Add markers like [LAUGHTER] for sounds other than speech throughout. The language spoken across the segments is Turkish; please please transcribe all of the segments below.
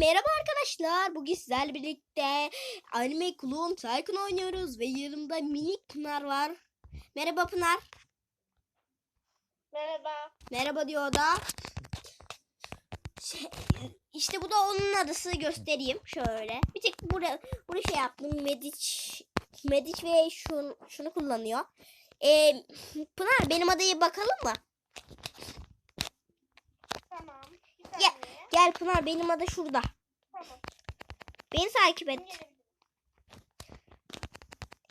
Merhaba arkadaşlar. Bugün sizlerle birlikte Anime Kulum Tycoon oynuyoruz ve yanımda minik Pınar var. Merhaba Pınar. Merhaba. Merhaba diyor o da. Şey, işte bu da onun adası göstereyim şöyle. Bir tek buraya buraya şey yaptım. Medic Medic ve şunu, şunu kullanıyor. Ee, Pınar benim adaya bakalım mı? Tamam. Bir Ya- saniye. Gel Pınar benim ada şurada. Tamam. Beni takip et.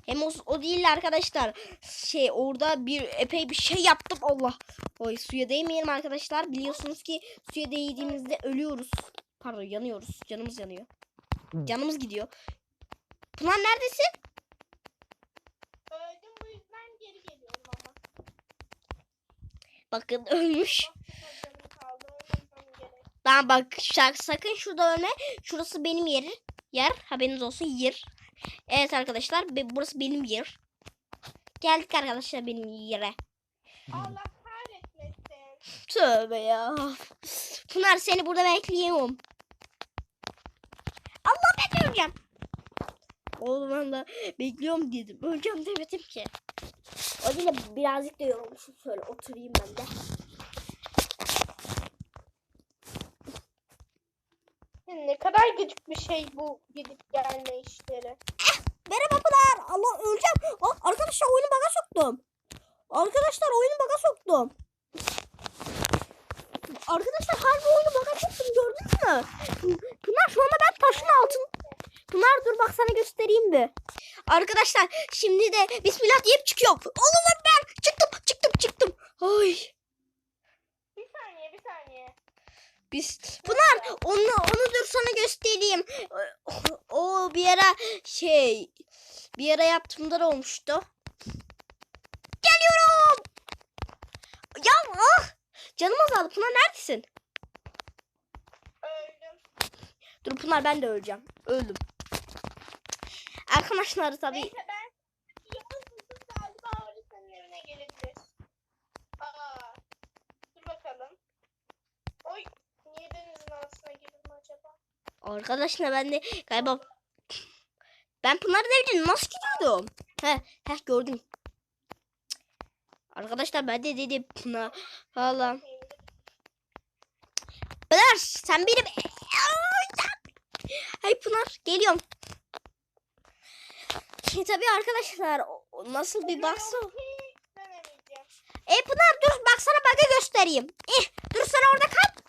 Hem o, o değil arkadaşlar. Şey orada bir epey bir şey yaptım. Allah. Oy suya değmeyelim arkadaşlar. Biliyorsunuz ki suya değdiğimizde ölüyoruz. Pardon yanıyoruz. Canımız yanıyor. Canımız gidiyor. Pınar neredesin? Öldüm bu yüzden geri geliyorum ama. Bakın ölmüş. Bak canım kaldı. Ölmem Tamam bak şak- sakın şurada ölme. Şurası benim yerim. Yer. Haberiniz olsun yer. Evet arkadaşlar be- burası benim yer. Geldik arkadaşlar benim yere. Allah kahretmesin. Tövbe ya. Pınar seni burada bekliyorum. Allah ben öleceğim. Oğlum ben de bekliyorum dedim. Öleceğim demedim ki. O de birazcık da yorulmuşum. Şöyle oturayım ben de. Ne kadar gıcık bir şey bu gidip gelme işleri. Merhaba Pınar. Allah öleceğim. Aa, arkadaşlar oyunu baga soktum. Arkadaşlar oyunu baga soktum. Arkadaşlar harbi oyunu baga soktum gördünüz mü? Pınar şu anda ben taşın altın. Pınar dur bak sana göstereyim bir. Arkadaşlar şimdi de bismillah deyip çıkıyor. Oğlum ben çıktım çıktım çıktım. Ay. Bir saniye bir saniye. Biz Pınar onu onu dur sana göstereyim. O bir ara şey bir ara yaptığımda da olmuştu. Geliyorum. Ya ah! Canım azaldı. Pınar neredesin? Öldüm. Dur Pınar ben de öleceğim. Öldüm. Arkadaşlar tabii Neyse ben yalnız mısın galiba orada senin evine gelebilir. Aa. Dur bakalım. Oy. Niye denizin altına girdim acaba? Arkadaşlar ben de galiba ben Pınar'ın evine nasıl gidiyordum? He, he gördüm. Arkadaşlar ben de dedim Pınar falan. Pınar sen benim Hey Pınar geliyorum. Şey, tabii arkadaşlar nasıl bir baksa. Denemeyeceğim. E Pınar dur bak sana bug'ı göstereyim. Eh dur sen orada kal.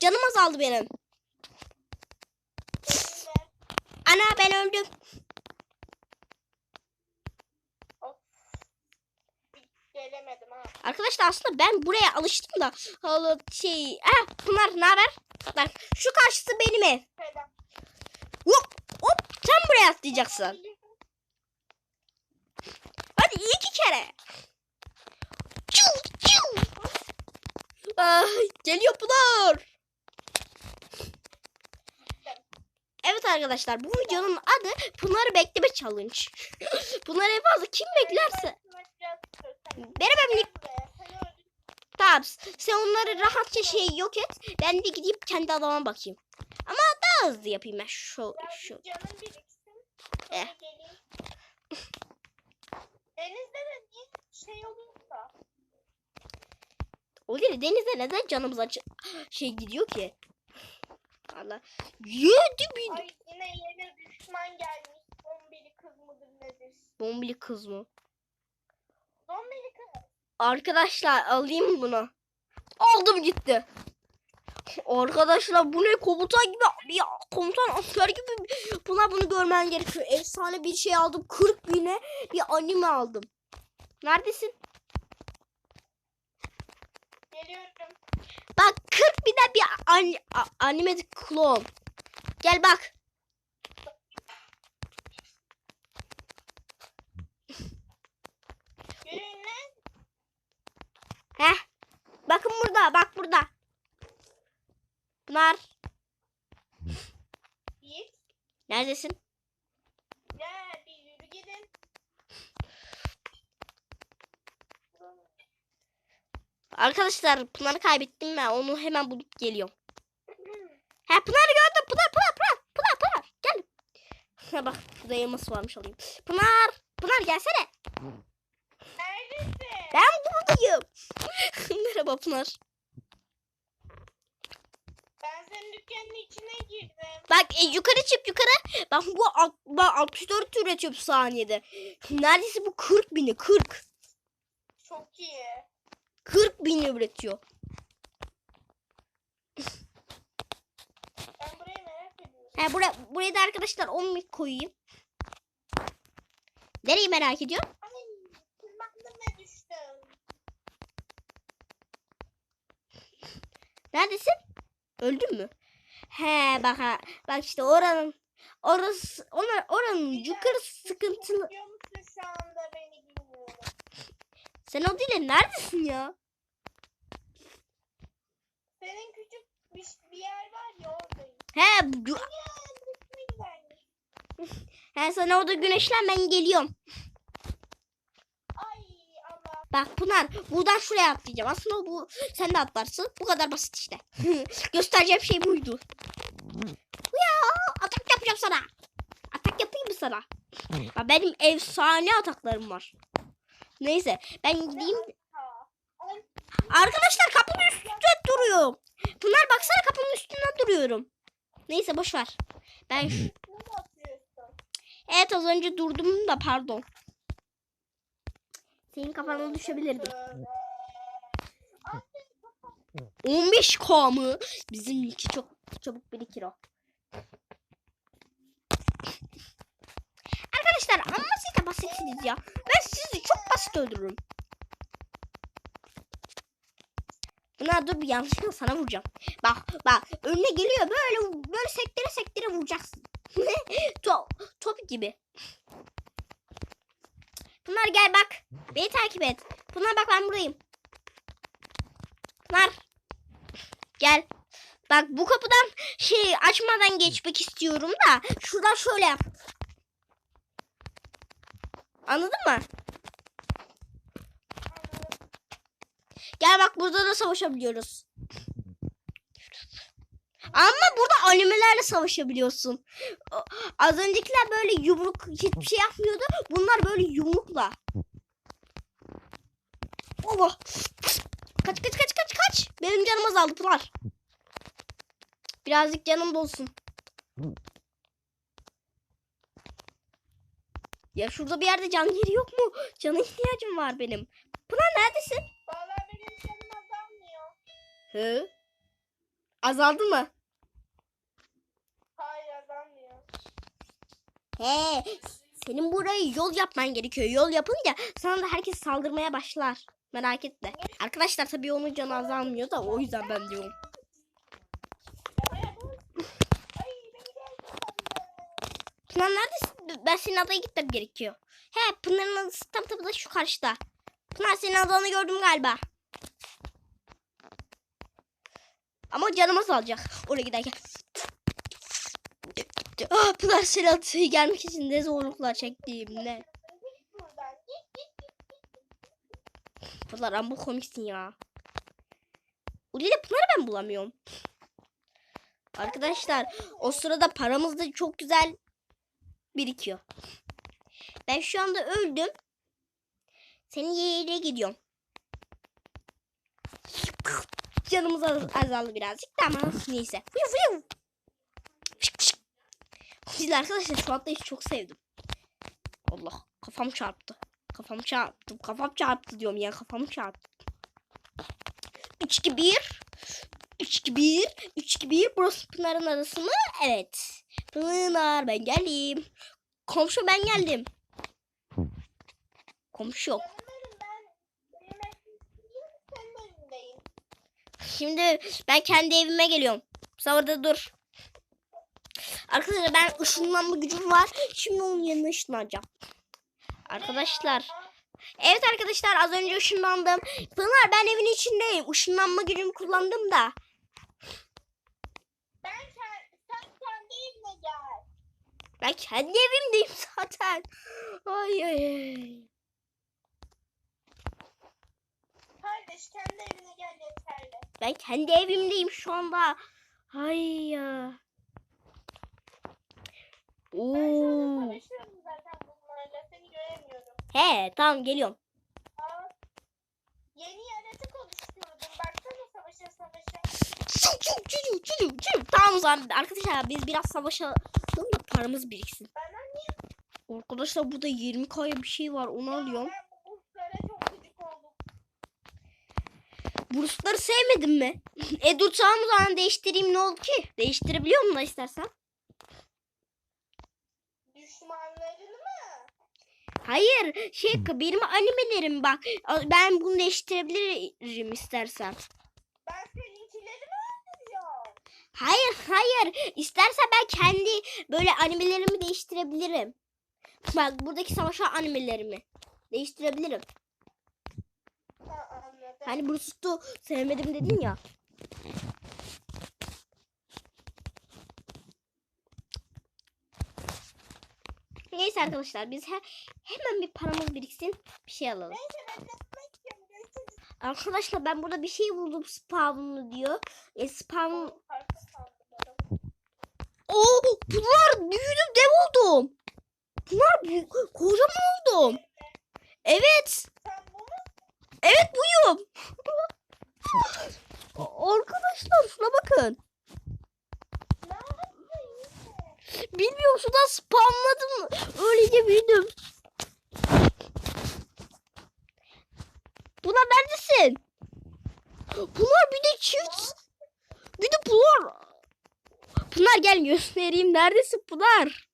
Canım azaldı. Benim de. Ana ben öldüm. Gelemedim ha. Arkadaşlar aslında ben buraya alıştım da. Allah şey. Eh Pınar ne haber? Bak şu karşısı benim ev. Selam. Hop hop sen buraya atlayacaksın. Hadi iki kere. Çul çul. Ay, geliyor Pınar. Evet arkadaşlar bu videonun adı Pınar'ı bekleme challenge. [LAUGHS] Pınar'ı en fazla kim beklerse. Merhaba minik. Tamam sen onları rahatça şey yok et. Ben de gideyim kendi adama bakayım. Ama daha hızlı yapayım ben şu şu. Eh. Denizde de şey olursa. O değil denizde neden canımız açı şey gidiyor ki? Allah. Yedi bin. Ay Bombili kız mı? Zombili kız. Arkadaşlar alayım bunu. Aldım gitti. Arkadaşlar bu ne komutan gibi ya komutan asker gibi buna bunu görmen gerekiyor. Efsane bir şey aldım 40 bine bir anime aldım. Neredesin? Geliyorum. Bak 40 bine bir an, anime klon. Gel bak. Yürüyün lan. Heh. Bakın burada bak burada. Pınar Yiğit. neredesin? Gel bir yürü gidin. Arkadaşlar Pınar'ı kaybettim ben onu hemen bulup geliyorum. [CLEARS THROAT] He Pınar'ı gördüm Pınar. Ha bak şurada elması varmış alayım. Pınar. Pınar gelsene. Ben buradayım. [LAUGHS] Merhaba Pınar. Ben senin dükkanın içine girdim. Bak e, yukarı çık yukarı. Bak bu alt- bak 64 üretiyor saniyede. Neredeyse bu 40 bini 40. Çok iyi. 40 bin üretiyor. Ben burayı merak ediyorum. He buraya, buraya da arkadaşlar 10 bin koyayım. Nereyi merak ediyor? Ay, tırmandım ve düştüm. Neredesin? Öldün mü? He bak ha. Bak işte oranın orası onlar oranın yukarı sıkıntılı. Bilmiyorum. Sen o değil de neredesin ya? Senin küçük bir, bir yer var ya oradayım. He, bu- he sen orada güneşlen ben geliyorum. Bak Pınar buradan şuraya atlayacağım. Aslında bu sen de atlarsın. Bu kadar basit işte. [LAUGHS] Göstereceğim şey buydu. Ya atak yapacağım sana. Atak yapayım mı sana? Bak benim efsane ataklarım var. Neyse ben gideyim. Arkadaşlar kapının üstünde duruyorum. Pınar baksana kapının üstünden duruyorum. Neyse boş ver. Ben şu... Evet az önce durdum da pardon. Senin kafana düşebilirdim. Tövbe. Ay, 15k mı? Bizimki çok çabuk birikir o. Arkadaşlar amma siz de basitsiniz ya. Ben sizi çok basit öldürürüm. Buna dur bir yanlışlıkla sana vuracağım. Bak bak önüne geliyor böyle böyle sektire sektire vuracaksın. [LAUGHS] top, top gibi. Pınar gel bak. Beni takip et. Pınar bak ben buradayım. Pınar. Gel. Bak bu kapıdan şey açmadan geçmek istiyorum da şuradan şöyle yap. Anladın mı? Gel bak burada da savaşabiliyoruz. Ama burada animelerle savaşabiliyorsun. Az öncekiler böyle yumruk hiçbir şey yapmıyordu. Bunlar böyle yumrukla. Allah. Kaç kaç kaç kaç kaç. Benim canım azaldı Pınar. Birazcık canım dolsun. Ya şurada bir yerde can yeri yok mu? Cana ihtiyacım var benim. Pınar neredesin? Vallahi benim canım azalmıyor. Hı? Azaldı mı? Hayır azalmıyor. He, senin burayı yol yapman gerekiyor. Yol yapınca sana da herkes saldırmaya başlar. Merak etme. Arkadaşlar tabii onun canı azalmıyor da o yüzden ben diyorum. Pınar neredesin? Ben senin adaya gitmem gerekiyor. He Pınar'ın adası tam tabii da şu karşıda. Pınar senin adanı gördüm galiba. Ama canım azalacak oraya giderken. Ah Pınar adaya gelmek için ne zorluklar çektiğim ne. Git buradan. Git git git. Pınar amma komiksin ya. Da Pınar'ı ben bulamıyorum. Arkadaşlar o sırada paramız da çok güzel birikiyor. Ben şu anda öldüm. Senin yerine gidiyorum. Canımız az- azaldı birazcık ama neyse. Fıyu fıyu. Biz arkadaşlar şu atlayışı çok sevdim. Allah kafam çarptı. Kafam çarptı. Kafam çarptı diyorum ya kafam çarptı. 3 2 1 3 2 1 3 2 1 burası Pınar'ın arası mı? Evet. Pınar ben geldim. Komşu ben geldim. Komşu yok. Şimdi ben kendi evime geliyorum. Sen orada dur. Arkadaşlar ben ışınlanma gücüm var. Şimdi onun yanına ışınlanacağım. Arkadaşlar. Evet arkadaşlar az önce ışınlandım. Pınar ben evin içindeyim. Işınlanma gücümü kullandım da. Ben sen kendi evine gel. Ben kendi evimdeyim zaten. Ay ay ay. Kardeş kendi evine gel yeterli. Ben kendi evimdeyim şu anda. Ay ya. Oo. He tamam geliyorum. Aa, yeni yaratık oluşturdum. Baksana savaşa savaşa. Çu, çu, çu, çu, çu, çu. Tamam o zaman arkadaşlar biz biraz savaşalım da paramız biriksin. Arkadaşlar burada 20 kaya bir şey var onu alıyorum. Ben bu burslara çok gıcık oldum. Bursları sevmedin mi? [LAUGHS] e dur tamam o zaman değiştireyim ne oldu ki? Değiştirebiliyor musun da istersen? Düşmanlarını mı? Hayır şey benim animelerim bak ben bunu değiştirebilirim istersen. Ben seninkileri mi öldürüyorum? Hayır hayır istersen ben kendi böyle animelerimi değiştirebilirim. Bak buradaki savaşan animelerimi değiştirebilirim. Ha. Hani Bruce'u sevmedim dedin ya. Neyse arkadaşlar biz he- hemen bir paramız biriksin bir şey alalım. Neyse ben. Arkadaşlar ben burada bir şey buldum spawnlı diyor. E spawn... Oo bunlar büyüdüm dev oldum. Bunlar büyük, kocaman oldum. Evet. Evet buyum. [LAUGHS] Arkadaşlar şuna bakın. ne yaptın? Bilmiyorum şuradan spamladım. Öylece büyüdüm. Bunlar neredesin? Bunlar bir de çift. Bir de bunlar. Pınar gel göstereyim. Neredesin Pınar?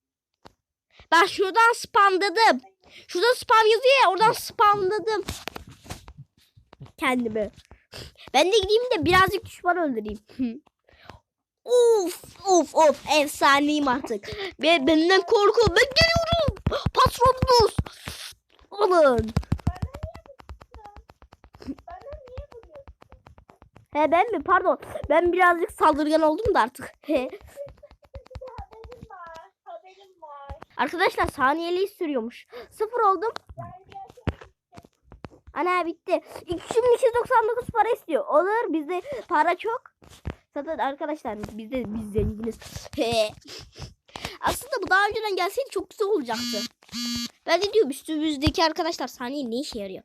Ben şuradan spamladım. Şurada spam yazıyor ya oradan spamladım. Kendimi. Ben de gideyim de birazcık düşman öldüreyim. [LAUGHS] of of of efsaneyim artık. Ve benden korku ben geliyorum. Patronunuz. Alın. He ben mi? Pardon. Ben birazcık saldırgan oldum da artık. [LAUGHS] Arkadaşlar saniyeliği sürüyormuş. Sıfır oldum. Ana bitti. 2299 para istiyor. Olur bizde para çok. Zaten arkadaşlar bizde biz zenginiz. Aslında bu daha önceden gelseydi çok güzel olacaktı. Ben de diyorum üstümüzdeki arkadaşlar saniye ne işe yarıyor.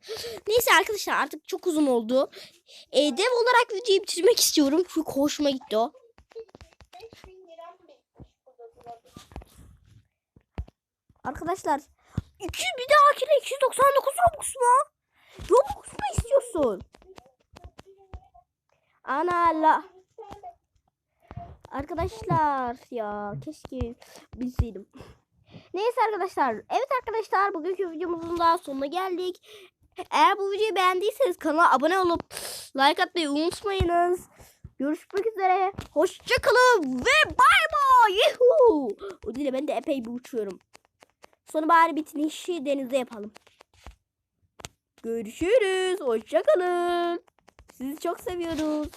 Neyse arkadaşlar artık çok uzun oldu. E, dev olarak videoyu bitirmek istiyorum. Çünkü hoşuma gitti o. 5000 liram birikmiş burada durabilir. Arkadaşlar 200 bir de hakine 299 Robux mu? Robux mu istiyorsun? Ana la. Arkadaşlar ya keşke bilseydim. Neyse arkadaşlar. Evet arkadaşlar bugünkü videomuzun daha sonuna geldik. Eğer bu videoyu beğendiyseniz kanala abone olup like atmayı unutmayınız. Görüşmek üzere. Hoşçakalın ve bay bay. Yuhu. O değil ben de epey bir uçuyorum. Sonra bari bitinişi denizde yapalım. Görüşürüz. Hoşçakalın. Sizi çok seviyoruz.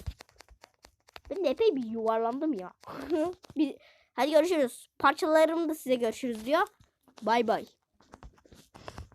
Ben de epey bir yuvarlandım ya. [LAUGHS] bir, hadi görüşürüz. Parçalarım da size görüşürüz diyor. Bay bay.